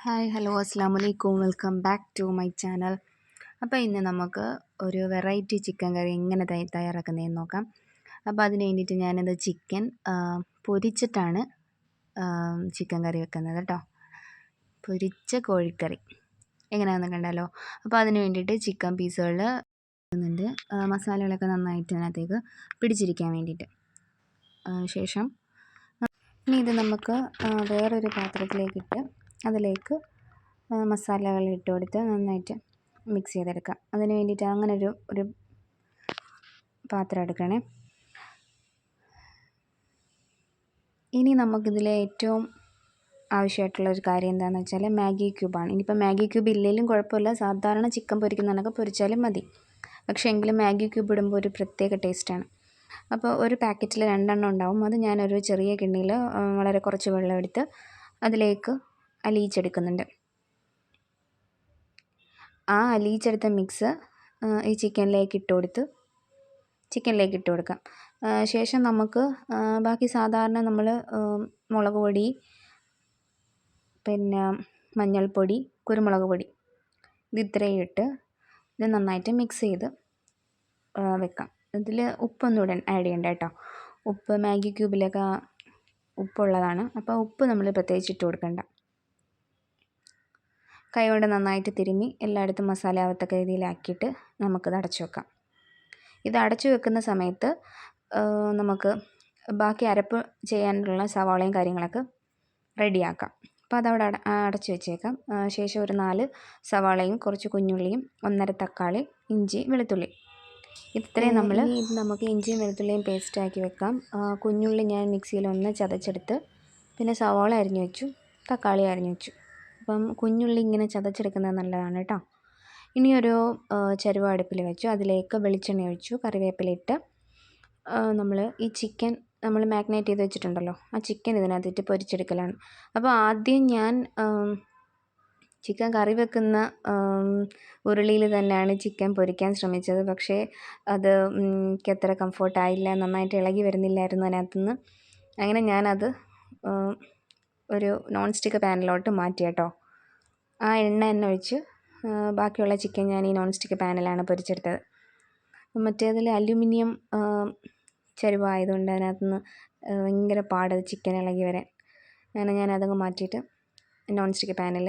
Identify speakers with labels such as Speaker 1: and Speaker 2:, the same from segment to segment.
Speaker 1: Hi hello അസ്സാം വലൈക്കും welcome back to my channel. അപ്പോൾ ഇന്ന് നമുക്ക് ഒരു വെറൈറ്റി ചിക്കൻ കറി എങ്ങനെ തയ്യ- തയ്യാറാക്കുന്നതെന്ന് നോക്കാം. അപ്പോൾ അതിന് വേണ്ടിയിട്ട് ഞാനത് ചിക്കൻ പൊരിച്ചിട്ടാണ് ചിക്കൻ കറി വെക്കുന്നത് കേട്ടോ പൊരിച്ച കോഴിക്കറി. എങ്ങനെയാണെന്ന് കണ്ടാലോ? അപ്പോൾ അതിന് വേണ്ടിയിട്ട് ചിക്കൻ പീസുകൾ ണ്ട്. മസാലകളൊക്കെ നന്നായിട്ട് അതിനകത്തേക്ക് പിടിച്ചിരിക്കാൻ വേണ്ടിയിട്ട്. ശേഷം ഇനി ഇത് നമുക്ക് വേറൊരു പാത്രത്തിലേക്കിട്ട് അതിലേക്ക് മസാലകൾ ഇട്ട് കൊടുത്ത് നന്നായിട്ട് മിക്സ് ചെയ്തെടുക്കാം അതിന് വേണ്ടിയിട്ട് അങ്ങനെ ഒരു ഒരു പാത്രം എടുക്കണേ. ഇനി നമുക്കിതിൽ ഏറ്റവും ആവശ്യമായിട്ടുള്ള ഒരു കാര്യം എന്താണെന്ന് വെച്ചാൽ മാഗി ക്യൂബാണ്. ഇനിയിപ്പോൾ മാഗി ക്യൂബ് ഇല്ലെങ്കിലും കുഴപ്പമില്ല. സാധാരണ ചിക്കൻ പൊരിക്കുന്ന കണക്ക് പൊരിച്ചാലും മതി. പക്ഷേ എങ്കിലും മാഗി ക്യൂബ് ഇടുമ്പോൾ ഒരു പ്രത്യേക ടേസ്റ്റാണ്. അപ്പോൾ ഒരു പാക്കറ്റിൽ രണ്ടെണ്ണം ഉണ്ടാവും. അത് ഞാനൊരു ചെറിയ കിണ്ണിയിൽ വളരെ കുറച്ച് വെള്ളം എടുത്ത് അതിലേക്ക് അലിയിച്ചെടുക്കുന്നുണ്ട്. ആ അലിയിച്ചെടുത്ത മിക്സ് ഈ ചിക്കനിലേക്ക് ഇട്ട് കൊടുത്ത് ചിക്കനിലേക്ക് ഇട്ട് കൊടുക്കാം. ശേഷം നമുക്ക് ബാക്കി സാധാരണ നമ്മൾ മുളക് പൊടി പിന്നെ മഞ്ഞൾപ്പൊടി കുരുമുളക് പൊടി ഇത് ഇട്ട് ഇത് നന്നായിട്ട് മിക്സ് ചെയ്ത് വെക്കാം. ഇതിൽ ഉപ്പൊന്നും ഇടാൻ ആഡ് ചെയ്യണ്ട കേട്ടോ. ഉപ്പ് മാഗി ക്യൂബിലൊക്കെ ഉപ്പുള്ളതാണ്. അപ്പോൾ ഉപ്പ് നമ്മൾ പ്രത്യേകിച്ച് ഇട്ട് കൊടുക്കണ്ട. കൈ കൊണ്ട് നന്നായിട്ട് തിരുമ്മി എല്ലായിടത്തും മസാല ആവത്തക്ക രീതിയിലാക്കിയിട്ട് നമുക്കിത് അടച്ചു വെക്കാം. ഇത് അടച്ചു വെക്കുന്ന സമയത്ത് നമുക്ക് ബാക്കി അരപ്പ് ചെയ്യാനുള്ള സവാളയും കാര്യങ്ങളൊക്കെ റെഡിയാക്കാം. അപ്പോൾ അതവിടെ അട അടച്ചു വെച്ചേക്കാം. ശേഷം ഒരു നാല് സവാളയും കുറച്ച് കുഞ്ഞുള്ളിയും ഒന്നര തക്കാളി ഇഞ്ചി വെളുത്തുള്ളി. ഇത്രയും നമ്മൾ നമുക്ക് ഇഞ്ചിയും വെളുത്തുള്ളിയും പേസ്റ്റാക്കി വെക്കാം. കുഞ്ഞുള്ളി ഞാൻ മിക്സിയിൽ ഒന്ന് ചതച്ചെടുത്ത് പിന്നെ സവാള അരിഞ്ഞു വെച്ചു തക്കാളി അരിഞ്ഞു വെച്ചു. അപ്പം കുഞ്ഞുള്ളി ഇങ്ങനെ ചതച്ചെടുക്കുന്നത് നല്ലതാണ് കേട്ടോ. ഇനി ഒരു ചരുവ അടുപ്പിൽ വെച്ചു. അതിലേക്ക് വെളിച്ചെണ്ണ ഒഴിച്ചു. കറിവേപ്പിലിട്ട് നമ്മൾ ഈ ചിക്കൻ നമ്മൾ മാഗ്നേറ്റ് ചെയ്ത് വെച്ചിട്ടുണ്ടല്ലോ. ആ ചിക്കൻ ഇതിനകത്തിട്ട് പൊരിച്ചെടുക്കലാണ്. അപ്പോൾ ആദ്യം ഞാൻ ചിക്കൻ കറി വെക്കുന്ന ഉരുളിയിൽ തന്നെയാണ് ചിക്കൻ പൊരിക്കാൻ ശ്രമിച്ചത്. പക്ഷേ അത് എത്ര കംഫർട്ടായില്ല നന്നായിട്ട് ഇളകി വരുന്നില്ലായിരുന്നു അതിനകത്തുനിന്ന്. അങ്ങനെ ഞാനത് ഒരു നോൺ സ്റ്റിക്ക് പാനിലോട്ട് മാറ്റി കേട്ടോ ആ എണ്ണ തന്നെ ഒഴിച്ച് ബാക്കിയുള്ള ചിക്കൻ ഞാൻ ഈ നോൺ സ്റ്റിക്ക് പാനിലാണ് പൊരിച്ചെടുത്തത്. മറ്റേതിൽ അലുമിനിയം ചരുവായതുകൊണ്ട് അതിനകത്തുനിന്ന് ഭയങ്കര പാട് ചിക്കൻ ഇളകി വരാൻ. അങ്ങനെ ഞാൻ അതങ്ങ് മാറ്റിയിട്ട് നോൺ സ്റ്റിക്ക് പാനിൽ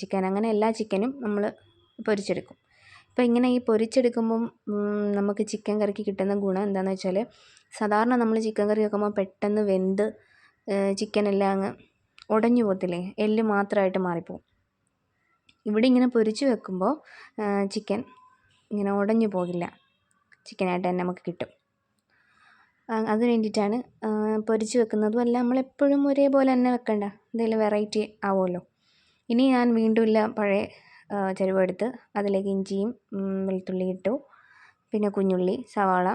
Speaker 1: ചിക്കൻ അങ്ങനെ എല്ലാ ചിക്കനും നമ്മൾ പൊരിച്ചെടുക്കും. അപ്പോൾ ഇങ്ങനെ ഈ പൊരിച്ചെടുക്കുമ്പം നമുക്ക് ചിക്കൻ കറിക്ക് കിട്ടുന്ന ഗുണം എന്താണെന്ന് വെച്ചാൽ സാധാരണ നമ്മൾ ചിക്കൻ കറി വെക്കുമ്പോൾ പെട്ടെന്ന് വെന്ത് ചിക്കനെല്ലാം അങ്ങ് ഉടഞ്ഞു പോകത്തില്ലേ? എല്ല് മാത്രമായിട്ട് മാറിപ്പോവും. ഇവിടെ ഇങ്ങനെ പൊരിച്ച് വെക്കുമ്പോൾ ചിക്കൻ ഇങ്ങനെ ഉടഞ്ഞു പോകില്ല. ചിക്കനായിട്ട് തന്നെ നമുക്ക് കിട്ടും. അത് വേണ്ടിയിട്ടാണ് പൊരിച്ച് വെക്കുന്നതും. അല്ല നമ്മളെപ്പോഴും ഒരേപോലെ തന്നെ വെക്കണ്ട. എന്തെങ്കിലും വെറൈറ്റി ആവുമല്ലോ. ഇനി ഞാൻ വീണ്ടും ഇല്ല പഴയ ചെരുവെടുത്ത് അതിലേക്ക് ഇഞ്ചിയും വെളുത്തുള്ളി ഇട്ടു. പിന്നെ കുഞ്ഞുള്ളി സവാള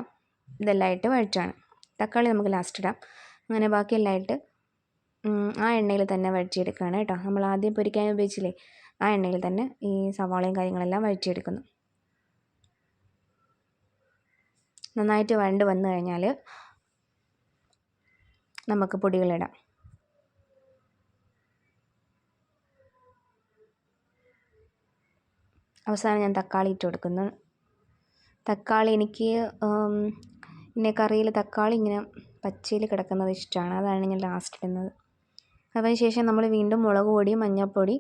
Speaker 1: ഇതെല്ലാം ആയിട്ട് വഴറ്റാണ്. തക്കാളി നമുക്ക് ലാസ്റ്റ് ഇടാം. അങ്ങനെ ബാക്കിയെല്ലാം ഉം, ആ എണ്ണയിൽ തന്നെ വഴറ്റിയെടുക്കുകയാണ് കേട്ടോ. നമ്മൾ ആദ്യം പൊരിക്കാൻ ഉപയോഗിച്ചില്ലേ ആ എണ്ണയിൽ തന്നെ ഈ സവാളയും കാര്യങ്ങളെല്ലാം വഴറ്റിയെടുക്കുന്നു. നന്നായിട്ട് വഴണ്ട് വന്നു കഴിഞ്ഞാൽ നമുക്ക് പൊടികളിടാം. അവസാനം ഞാൻ തക്കാളി ഇട്ട് കൊടുക്കുന്നു. തക്കാളി എനിക്ക് പിന്നെ കറിയിൽ തക്കാളി ഇങ്ങനെ പച്ചയിൽ കിടക്കുന്നത് ഇഷ്ടമാണ്. അതാണ് ഞാൻ ലാസ്റ്റ് ഇടുന്നത്. അതിന് ശേഷം നമ്മൾ വീണ്ടും മുളക് പൊടി മഞ്ഞൾപ്പൊടി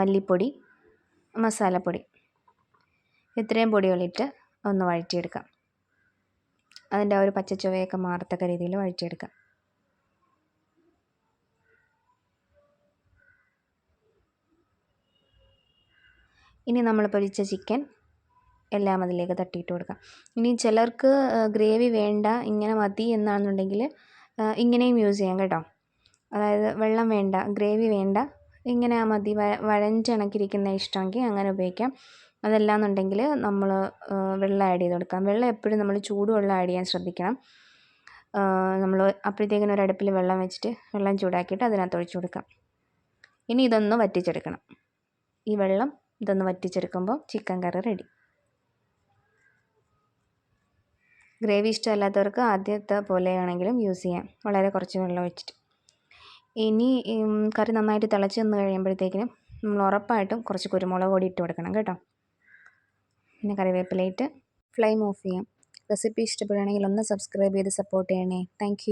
Speaker 1: മല്ലിപ്പൊടി മസാലപ്പൊടി ഇത്രയും പൊടികളിട്ട് ഒന്ന് വഴറ്റിയെടുക്കാം. അതിന്റെ ആ ഒരു പച്ചച്ചുവയൊക്കെ മാറത്തക്ക രീതിയിൽ വഴറ്റിയെടുക്കാം. ഇനി നമ്മൾ പൊരിച്ച ചിക്കൻ എല്ലാം അതിലേക്ക് തട്ടിയിട്ട് കൊടുക്കാം. ഇനി ചിലർക്ക് ഗ്രേവി വേണ്ട ഇങ്ങനെ മതി എന്നാണെന്നുണ്ടെങ്കിൽ ഇങ്ങനെയും യൂസ് ചെയ്യാം കേട്ടോ. അതായത് വെള്ളം വേണ്ട ഗ്രേവി വേണ്ട ഇങ്ങനെ മതി വ വഴഞ്ചണക്കിരിക്കുന്ന ഇഷ്ടമെങ്കിൽ അങ്ങനെ ഉപയോഗിക്കാം. അതല്ല എന്നുണ്ടെങ്കിൽ നമ്മൾ വെള്ളം ആഡ് ചെയ്ത് കൊടുക്കാം. വെള്ളം എപ്പോഴും നമ്മൾ ചൂടുവെള്ളം ആഡ് ചെയ്യാൻ ശ്രദ്ധിക്കണം. നമ്മൾ അപ്പോഴത്തേക്കിനും ഒരു അടുപ്പിൽ വെള്ളം വെച്ചിട്ട് വെള്ളം ചൂടാക്കിയിട്ട് അതിനകത്ത് ഒഴിച്ചു കൊടുക്കാം. ഇനി ഇതൊന്ന് വറ്റിച്ചെടുക്കണം. ഈ വെള്ളം ഇതൊന്ന് വറ്റിച്ചെടുക്കുമ്പോൾ ചിക്കൻ കറി റെഡി ഗ്രേവി ഇഷ്ടമല്ലാത്തവർക്ക് ആദ്യത്തെ പോലെയാണെങ്കിലും യൂസ് ചെയ്യാം. വളരെ കുറച്ച് വെള്ളം ഒഴിച്ചിട്ട്. ഇനി കറി നന്നായിട്ട് തിളച്ച് വന്ന് കഴിയുമ്പോഴത്തേക്കിനും നമ്മൾ ഉറപ്പായിട്ടും കുറച്ച് കുരുമുളക് പൊടി ഇട്ട് കൊടുക്കണം കേട്ടോ. പിന്നെ കറിവേപ്പിലയിട്ട് ഫ്ലെയിം ഓഫ് ചെയ്യാം. റെസിപ്പി ഇഷ്ടപ്പെടുകയാണെങ്കിൽ ഒന്ന് സബ്സ്ക്രൈബ് ചെയ്ത് സപ്പോർട്ട് ചെയ്യണേ. താങ്ക്